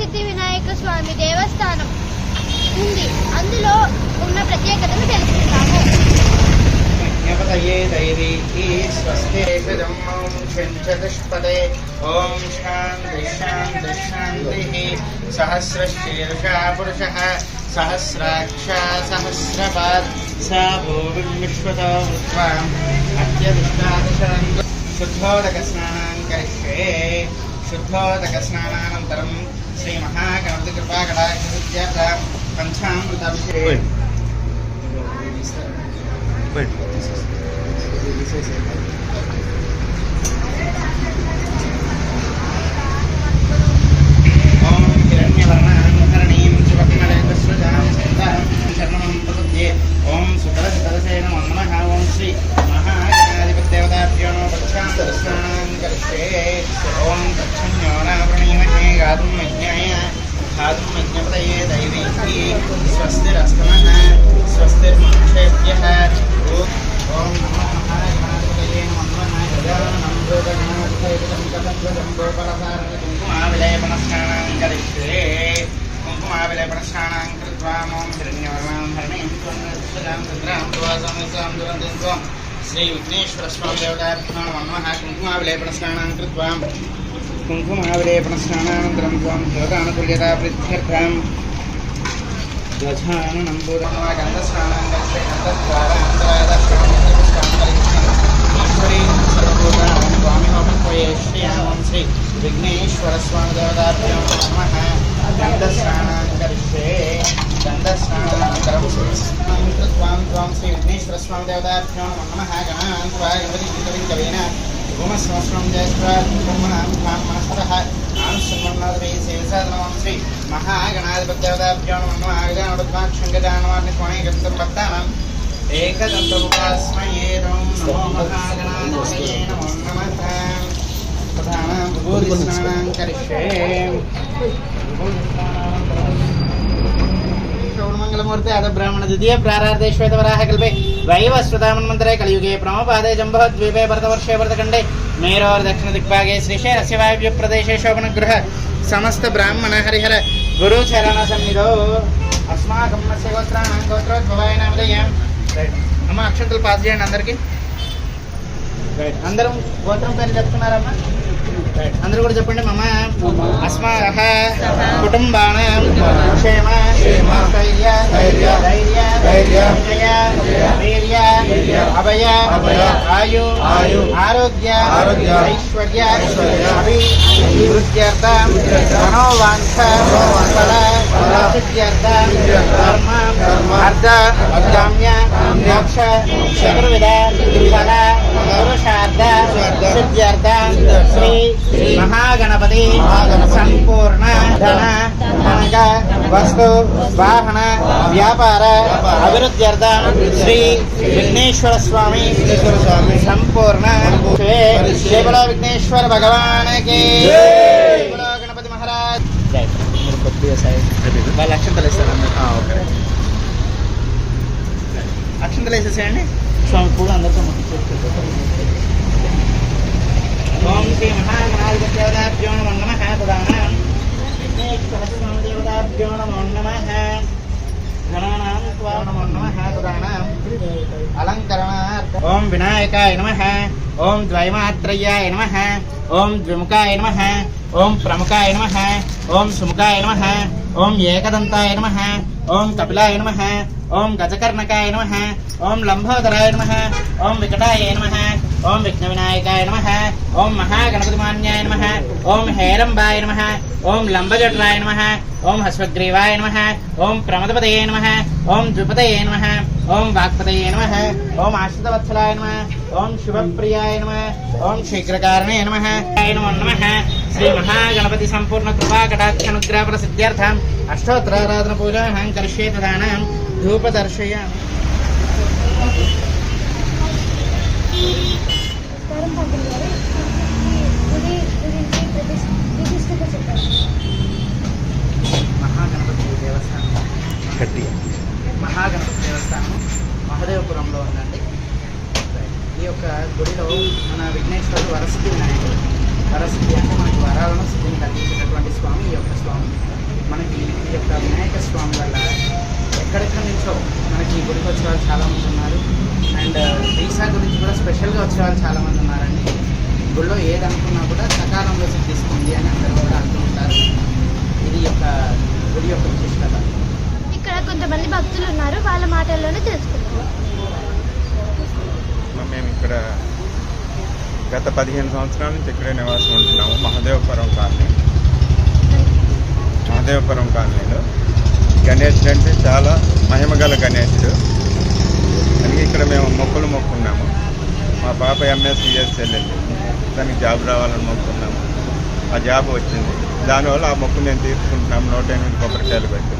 సిద్ధి వినాయక స్వామి దేవస్థానం ఉంది. అందులో ఉన్న ప్రత్యేకతను తెలుసుకుందాము. ॐ చతుష్పదే ఓం శాంతి శాంతి శాంతి. సహస్రశీర్షా పురుష. సహస్రాక్ష సహస్రపాద్. సా భూమిం విశ్వతో శుద్ధోదక స్నానం కరిష్యే. శుద్ధోదక స్నానానంతరం శ్రీ మహాగణపతి కృపాకటాక్ష పంచామృతాభిషేకం. ఓం సుకరశతరసే నమో. ఓం శ్రీ మహాగణాధిపతిదేవతాభ్యో నమో పక్షాంతరస్నానం కరిష్యే ఓం తచ్చన్యో నావృణీమహే గాతుం యజ్ఞాయ గాతుం యజ్ఞపతయే దైవీः స్వస్తిరస్తమः స్వస్తిర్మక్షేభ్యः ఓం నమో మహాగణాధిపతయే నమో నమః గజాననం భూతగణాధిపతిం కథం గోపరసారణి కుంకుమావిలేపనస్నానం కరిష్యే కుంకుమావిలేపనస్నానం కృత్వా మోం హిరణ్యవర్ణాం హరణీం త్వం చంద్రాం దువాసమిసాం దురంతిం త్వం శ్రీ విఘ్నేశ్వర స్వామి దేవతాభ్యో నమః కుంకుమావిలేపన స్నానం కృత్వా కుంకుమావిలేపన స్నానానంతరం త్వం దేవతానుకూల్యతా ప్రీత్యర్థం గజాననం భూతమా శ్రీ విఘ్నేశ్వర స్వామి దేవతాభ్యో నమః గణాన్ త్వా యువతి కవేన భూమస్వస్వం జయస్వ శ్రీ మహాగణాధిపత్యవతాభ్యో ఏకదంతముఖాస్మయే నమో మహాగణాధిపతయే నమో నమః ప్రధానాం విభూతిస్నానాం కరిష్యే శ్రవణమంగళమూర్తి అద బ్రాహ్మణ ద్వితీయ ప్రారార్ధే శ్వేతవరాహ కల్పే వైవస్వతామన్మంతరే కలియుగే ప్రమోపాదే జంబోద్వీపే భరతవర్షే భరతఖండే మేరోర్ దక్షిణ దిగ్భాగే శ్రీశైలస్య వాయువ్య ప్రదేశే శోభనగృహ సమస్త బ్రాహ్మణ హరిహర గురు చరణ సన్నిధో అస్మాకం మత్స్య గోత్రాణం గోత్రోద్భవాయ నామధేయం అమ్మ అక్షంతలు పాస్ చేయండి అందరికి అందరం గోత్రం పేరు చెప్తున్నారమ్మా। అందరూ కూడా చెప్పండి మమ అస్మాహ కుటుంబాన క్షేమ స్థైర్య ధైర్య వీర్య అభయ ఆయు ఆరోగ్య ఐశ్వర్య అభివృద్ధ్యర్థ మనోవాంఛ సిద్ధ్యర్థ ధర్మ అర్థ కామ్య మోక్ష చతుర్విధ ఫల పురుషార్థ సిద్ధ్యర్థ శ్రీ మహాగణపతి సంపూర్ణ ధన ధనక వస్తు వాహన వ్యాపార అభివృద్ధ్యర్థ శ్రీ విఘ్నేశ్వర స్వామి సంపూర్ణ శివల విఘ్నేశ్వర భగవానకి శివలో గణపతి మహారాజ్ మీరు కొద్దిగా సైడ్ వాళ్ళు అక్షంతలు ఇస్తారు అందరు అక్షంతలు వేసేసేయండి స్వామి కూడా అందరితో ముట్టించేస్తారు ఓం శ్రీ మహాగణాధిపత్యవదాభ్యో నమో నమః. దేవతాభ్యో నమో నమః. గణానాం త్వా నమో. అలంకరణార్థ ఓం వినాయకాయ నమ. ఓం ద్వైమాత్రయ్యాయ నమ. ఓం ద్విముఖాయ నమ. ఓం ప్రముఖాయ నమ ఓం సుముఖాయ నమ ఓం ఏకదంతాయ నమ ఓం కపిలాయ నమ ఓం గజకర్ణకాయ నమ ఓం లంబోదరాయ నమ ఓం వికటాయ నమ ఓం విఘ్న వినాయకాయ నమ ఓం మహాగణపతిమాన్యాయ నమ ఓం హేరంబాయ నమ ఓం లంబజట్రాయ నమ ఓం హస్వగ్రీవాయ నమ ఓం ప్రమదపతయే నమ ఓం ద్విపతయే నమ ఓం వాక్పతయే నమ ఓం ఆశ్రితవత్సలాయ నమ ఓం శుభప్రియాయ నమ ఓం శీఘ్రకారణే నమ నమ శ్రీ మహాగణపతి సంపూర్ణ కృపా కటాక్షనుగ్రహ ప్రసిద్ధ్యర్థం అష్టోత్తరారాధన పూజాహం కరిష్యే తదానం ధూపదర్శయామి మహాగణపతి దేవస్థానం. మహాగణపతి దేవస్థానం మహదేవపురంలో ఉందండి. ఈ యొక్క గుడిలో మన విఘ్నేశ్వరుడు వరసిద్ధి వినాయకుడు సరస్వతి అంటే మనకి వరాలను సిద్ధిని కలిగించేటటువంటి స్వామి ఈ యొక్క స్వామి. మనకి ఈ యొక్క వినాయక స్వామి వల్ల ఎక్కడెక్కడి నుంచో మనకి ఈ గుడికి వచ్చే వాళ్ళు చాలామంది ఉన్నారు. అండ్ వీసా గురించి కూడా స్పెషల్గా వచ్చే వాళ్ళు చాలామంది ఉన్నారండి. గుడిలో ఏదనుకున్నా కూడా సకాలంలో సిద్ధిస్తుంది అని అందరూ కూడా అంటుంటారు ఇది యొక్క గుడి యొక్క విశిష్టత. ఇక్కడ కొంతమంది భక్తులు ఉన్నారు. వాళ్ళ మాటల్లోనే తెలుసుకుందాం మేము ఇక్కడ గత పదిహేను సంవత్సరాల నుంచి ఇక్కడే నివాసం ఉంటున్నాము. మహదేవపురం కాలనీ. మహదేవపురం కాలనీలో. గణేశుడు అంటే చాలా మహిమగల గణేశుడు అందుకే ఇక్కడ మేము మొక్కులు మొక్కున్నాము. మా పాప ఎంఎస్సిఎస్ వెళ్ళింది దానికి జాబ్ రావాలని మొక్కున్నాము. ఆ జాబ్ వచ్చింది. దానివల్ల ఆ మొక్కు మేము తీసుకుంటున్నాము నూట ఎనిమిది కొబ్బరికాయలు పెట్టి